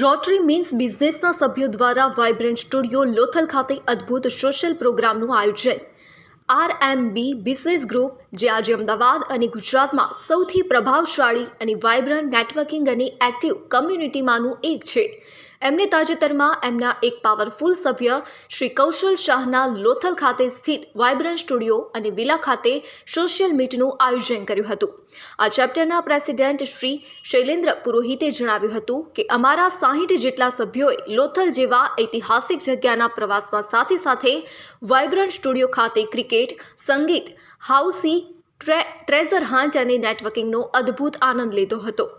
Rotary means બિઝનેસના સભ્યો દ્વારા vibrant studio Lothal ખાતે અદ્ભુત સોશિયલ પ્રોગ્રામનું આયોજન. R M B business group, જે આજે અમદાવાદ અને ગુજરાતમાં સૌથી પ્રભાવશાળી અને વાઇબ્રન્ટ નેટવર્કિંગ અને એક્ટિવ કમ્યુનિટીમાંનું એક છે. એમને તાજેતરમાં એમના એક પાવરફુલ સભ્ય શ્રી કૌશલ શાહના લોથલ ખાતે સ્થિત વાઇબ્રન્ટ સ્ટુડિયો અને વિલા ખાતે સોશિયલ મીટનું આયોજન કર્યું હતું. આ ચેપ્ટરના પ્રેસિડેન્ટ શ્રી શૈલેન્દ્ર પુરોહિતે જણાવ્યું હતું કે, અમારા સાહીઠ જેટલા સભ્યોએ લોથલ જેવા ઐતિહાસિક જગ્યાના પ્રવાસના સાથે સાથે વાઇબ્રન્ટ સ્ટુડિયો ખાતે ક્રિકેટ સંગીત હાઉસી ટ્રેઝર હન્ટ અને નેટવર્કિંગનો અદ્ભુત આનંદ લીધો હતો.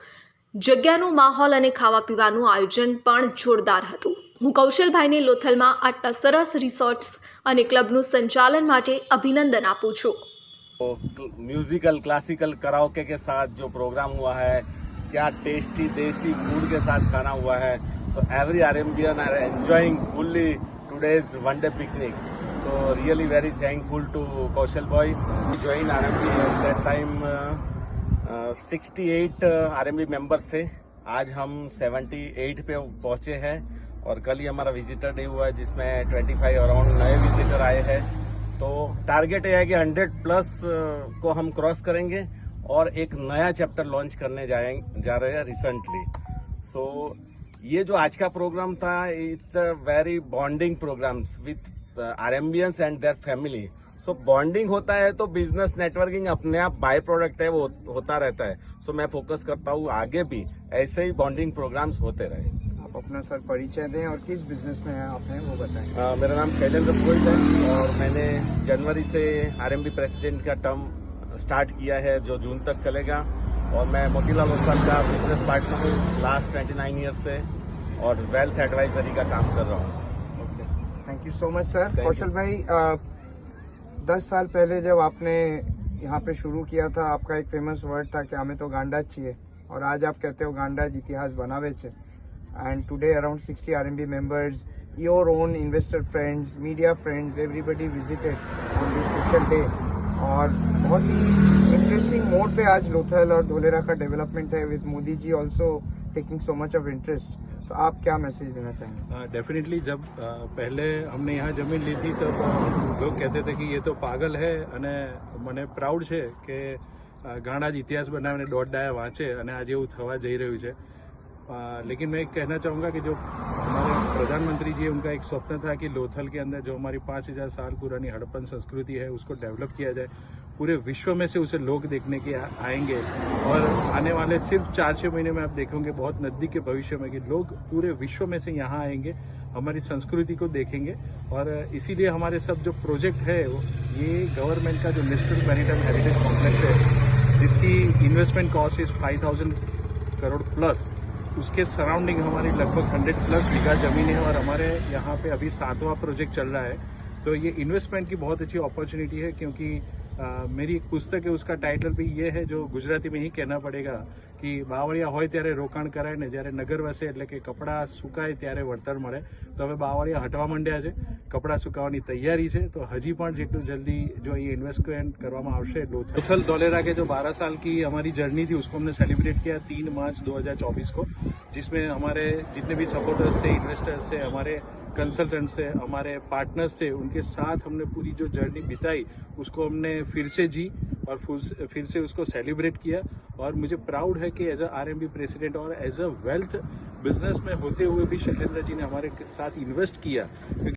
જગ્યાનો માહોલ અને ખાવા પીવાનું આયોજન પણ જોરદાર હતું હું કૌશલભાઈને લોથલમાં આટલા સરસ રિસોર્ટ્સ અને ક્લબનું સંચાલન માટે અભિનંદન આપું છું तो म्यूजिकल क्लासिकल कराओके के साथ जो प्रोग्राम हुआ है क्या टेस्टी देसी फूड के साथ खाना हुआ है so every R M are enjoying fully today's one day picnic so really very thankful to Kaushal boy join R M B that time sixty eight R M members थे। आज हम seventy eight पे पहुँचे हैं और कल ही हमारा visitor day हुआ है जिसमें ट्वेंटी फाइव अराउंड नए विजिटर आए हैं। तो टारगेट ये है कि 100 प्लस को हम क्रॉस करेंगे और एक नया चैप्टर लॉन्च करने जाए जा रहे हैं रिसेंटली सो so, ये जो आज का प्रोग्राम था it's a very bonding programme with our and their family so bonding होता है तो बिज़नेस नेटवर्किंग अपने आप बाय प्रोडक्ट है वो होता रहता है। सो so, मैं फोकस करता हूँ आगे भी ऐसे ही बॉन्डिंग प्रोग्राम्स होते रहे। आप अपना सर परिचय दें और किस बिज़नेस में हैं आप हैं वो बताएँ। अ, मेरा नाम शैलेंद्र पुरोहित है और मैंने जनवरी से आरएमबी प्रेसिडेंट का टर्म स्टार्ट किया है जो जून तक चलेगा। और मैं मोतीलाल ओसवाल का बिज़नेस पार्टनर हूँ लास्ट 29 ईयर्स से और वेल्थ एडवाइजरी का काम कर रहा हूँ। Thank you so much sir Kaushal भाई आ, दस साल पहले जब आपने यहाँ पे शुरू किया था आपका एक फ़ेमस वर्ड था कि हमें तो गांडा चाहिए। और आज आप कहते हो गांडा इतिहास बनावे छे and today around sixty R M B members your own investor friends media friends everybody visited on this special day और बहुत ही इंटरेस्टिंग मोड पे आज लोथल और धोलेरा का डेवलपमेंट है with Modi ji also taking so much of interest तो आप क्या मैसेज देना चाहेंगे डेफिनेटली जब अ, पहले हमने यहाँ જમીન લીધી તબ लोग कहते थे कि ये तो पागल है અને મને પ્રાઉડ છે કે અ, ગાણા જ ઇતિહાસ બનાવીને દોઢ ડાયા વાંચે અને આજે એવું થવા જઈ રહ્યું છે अ, लेकिन मैं एक कहना चाहूँगा कि जो हमारे प्रधानमंत्री जी उनका एक स्वप्न था कि लोथल के अंदर जो हमारी पाँच हजार साल पुरानी हड़प्पन संस्कृति है उसको डेवलप किया जाए पूरे विश्व में से उसे लोग देखने के आएँगे। और आने वाले सिर्फ़ चार छः महीने में आप देखोगे बहुत नज़दीक के भविष्य में कि लोग पूरे विश्व में से यहाँ आएँगे, हमारी संस्कृति को देखेंगे। और इसीलिए हमारे सब जो प्रोजेक्ट है ये गवर्नमेंट का जो नेशनल मैरिटाइम हेरिटेज कॉम्प्लेक्स है जिसकी investment cost is five thousand crore plus उसके सराउंडिंग हमारी लगभग हंड्रेड प्लस बीघा ज़मीन है और हमारे यहाँ पे अभी सातवां प्रोजेक्ट चल रहा है। तो ये इन्वेस्टमेंट की बहुत अच्छी अपॉर्चुनिटी है, क्योंकि मेरी एक पुस्तक है उसका टाइटल भी ये है जो गुजराती में ही कहना पड़ेगा कि બાવળિયા હોય ત્યારે રોકાણ કરાય ને જ્યારે નગર વસે એટલે કે કપડાં સુકાય ત્યારે વળતર મળે તો હવે બાવળિયા હટવા માંડ્યા છે કપડાં સુકાવાની તૈયારી છે તો હજી પણ જેટલું જલ્દી જો અહીં ઇન્વેસ્ટમેન્ટ કરવામાં આવશે લોથલ ધોલેરા के जो 12 साल की हमारी जर्नी थी उसको हमने सेलिब्रेट किया तीन मार्च 2024 को जिसमें हमारे जितने भी सपोर्टर्स थे इन्वेस्टर्स थे हमारे कंसल्टेंट्स थे हमारे पार्टनर्स थे उनके साथ हमने पूरी जो जर्नी बिताई, उसको हमने फिर से जी और फिर फिर से उसको सेलिब्रेट किया। और मुझे प्राउड है कि एज अ आरएमबी प्रेसिडेंट और एज अ वेल्थ बिज़नेस में होते हुए भी शैलेंद्र जी ने हमारे साथ इन्वेस्ट किया। क्योंकि